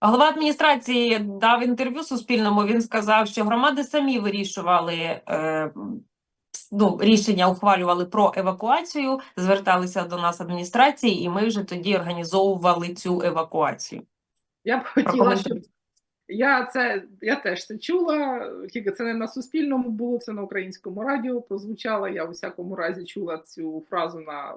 Голова адміністрації дав інтерв'ю Суспільному. Він сказав, що громади самі вирішували е, ну, рішення, ухвалювали про евакуацію, зверталися до нас адміністрації, і ми вже тоді організовували цю евакуацію. Я б хотіла, щоб я це я теж це чула, тільки це не на Суспільному було, це на українському радіо прозвучало. Я у всякому разі чула цю фразу на,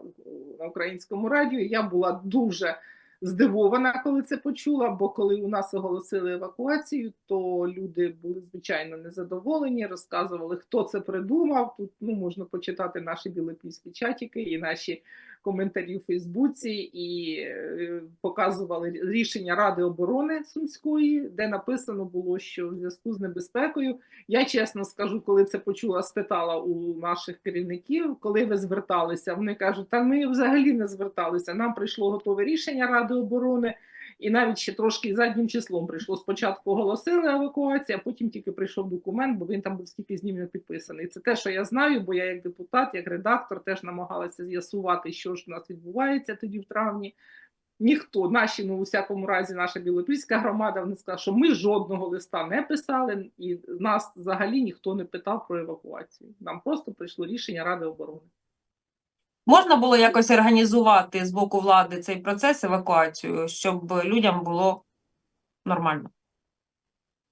на українському радіо. і Я була дуже здивована, коли це почула. Бо коли у нас оголосили евакуацію, то люди були звичайно незадоволені, розказували, хто це придумав. Тут ну можна почитати наші білопільські чатики і наші коментарі у Фейсбуці, і е, показували рішення Ради оборони Сумської, де написано було, що в зв'язку з небезпекою. Я чесно скажу, коли це почула, спитала у наших керівників, коли ви зверталися. Вони кажуть, та ми взагалі не зверталися. Нам прийшло готове рішення Ради оборони. І навіть ще трошки заднім числом прийшло. Спочатку оголосили евакуацію, а потім тільки прийшов документ, бо він там був скільки з ним підписаний. Це те, що я знаю, бо я як депутат, як редактор, теж намагалася з'ясувати, що ж у нас відбувається тоді в травні. Ніхто, наші, ну у всякому разі, наша білопільська громада, вони сказали, що ми жодного листа не писали, і нас взагалі ніхто не питав про евакуацію. Нам просто прийшло рішення Ради оборони. Можна було якось організувати з боку влади цей процес евакуацію, щоб людям було нормально.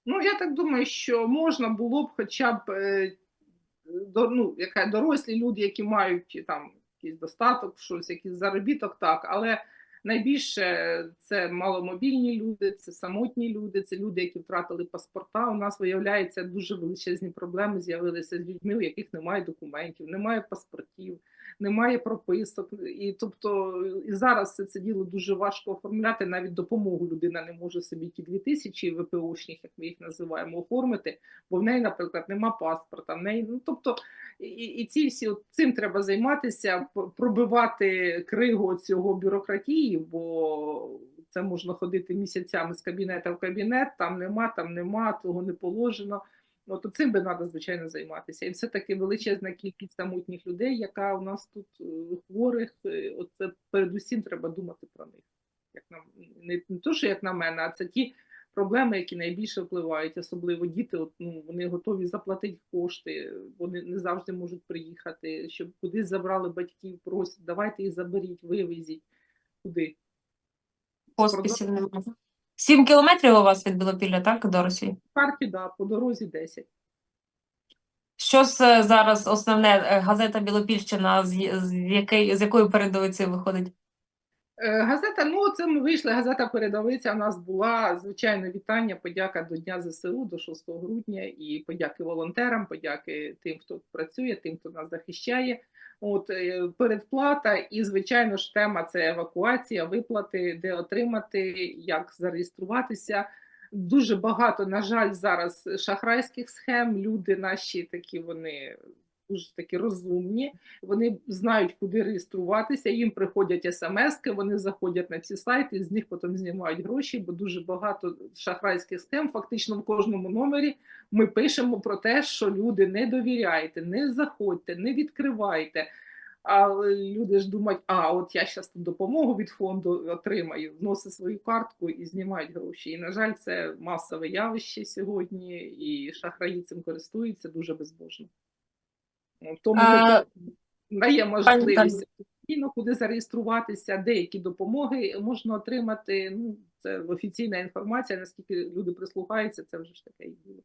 Ну, я так думаю, що можна було б хоча б е, ну, яка дорослі люди, які мають там якийсь достаток, щось, якийсь заробіток, так, але найбільше це маломобільні люди, це самотні люди, це люди, які втратили паспорта. У нас виявляється дуже величезні проблеми з'явилися з людьми, у яких немає документів, немає паспортів, немає прописок. І тобто і зараз це, це діло дуже важко оформляти. Навіть допомогу людина не може собі ті дві тисячі ВПОшних, як ми їх називаємо, оформити, бо в неї, наприклад, нема паспорта. В неї, ну тобто, і, і ці всі от цим треба займатися, пробивати кригу цього бюрократії, бо це можна ходити місяцями з кабінету в кабінет, там нема, там нема, того не положено. Ну, то цим би треба, звичайно, займатися. І все-таки величезна кількість самотніх людей, яка у нас тут е, хворих, е, оце передусім треба думати про них. Як на, не, не то, що як на мене, а це ті проблеми, які найбільше впливають, особливо діти, от, ну, вони готові заплатити кошти, вони не завжди можуть приїхати, щоб кудись забрали батьків, просять, давайте їх заберіть, вивезіть. Куди? Хосписів немає. Сім кілометрів у вас від Білопілля, так, до Росії? В так, да, по дорозі 10. Що з зараз основне е, газета Білопільщина, з, з, якої, з якою передовицею виходить? Е, Газета, ну це ми вийшли. Газета передовиця. У нас була звичайно вітання, подяка до Дня ЗСУ до 6 грудня і подяки волонтерам, подяки тим, хто працює, тим, хто нас захищає. От е, передплата, і звичайно ж тема це евакуація, виплати, де отримати, як зареєструватися. Дуже багато, на жаль, зараз шахрайських схем. Люди наші такі вони дуже такі розумні. Вони знають, куди реєструватися. Їм приходять смски, вони заходять на ці сайти, з них потім знімають гроші, бо дуже багато шахрайських схем. Фактично в кожному номері ми пишемо про те, що люди не довіряйте, не заходьте, не відкривайте. А люди ж думають, а от я зараз допомогу від фонду отримаю, вносить свою картку і знімають гроші. І, на жаль, це масове явище сьогодні, і шахраї цим користуються дуже безбожно. Ну, Тому А, дає можливість офіційно куди зареєструватися, деякі допомоги можна отримати. Ну, це офіційна інформація, наскільки люди прислухаються, це вже ж таке і діло.